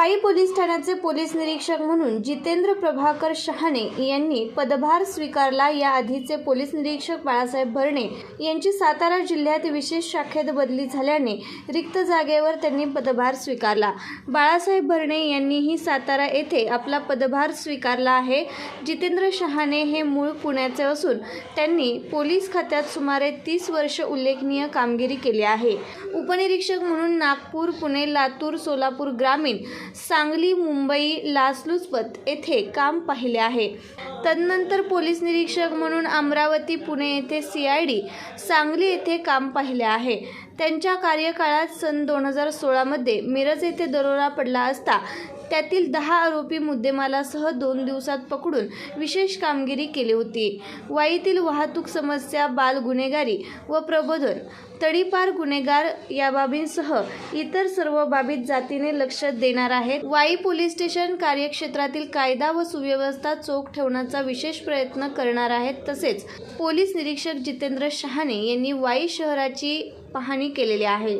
Wai police ठाण्याचे police निरीक्षक म्हणून जितेंद्र प्रभाकर शहाणे यांनी पदभार स्वीकारला. या आधीचे पोलीस निरीक्षक बाळासाहेब भरणे यांची सातारा जिल्ह्यात विशेष शाखेत बदली झाल्याने रिक्त जागेवर त्यांनी पदभार स्वीकारला. बाळासाहेब भरणे यांनीही सातारा येथे आपला पदभार स्वीकारला आहे. जितेंद्र शहाणे हे मूळ पुण्याचे असून त्यांनी पोलीस खात्यात सुमारे तीस वर्ष उल्लेखनीय कामगिरी केली आहे. उपनिरीक्षक म्हणून नागपूर पुणे लातूर सोलापूर ग्रामीण सांगली मुंबई लासलुचपत येथे काम पाहिले आहे. तदनंतर पोलीस निरीक्षक म्हणून अमरावती पुणे येथे सी आय डी सांगली येथे काम पाहिले आहे. त्यांच्या कार्यकाळात सन दोन हजार सोळामध्ये मिरज येथे दरोडा पडला असता त्यातील दहा आरोपी मुद्देमालासह दोन दिवसात पकडून विशेष कामगिरी केली होती. वाईतील वाहतूक समस्या बाल गुन्हेगारी व प्रबोधन तडीपार गुन्हेगार या बाबींसह इतर सर्व बाबीत जातीने लक्ष देणार आहेत. वाई पोलीस स्टेशन कार्यक्षेत्रातील कायदा व सुव्यवस्था चोख ठेवण्याचा विशेष प्रयत्न करणार आहेत. तसेच पोलीस निरीक्षक जितेंद्र शहाणे यांनी वाई शहराची पाहणी केलेली आहे.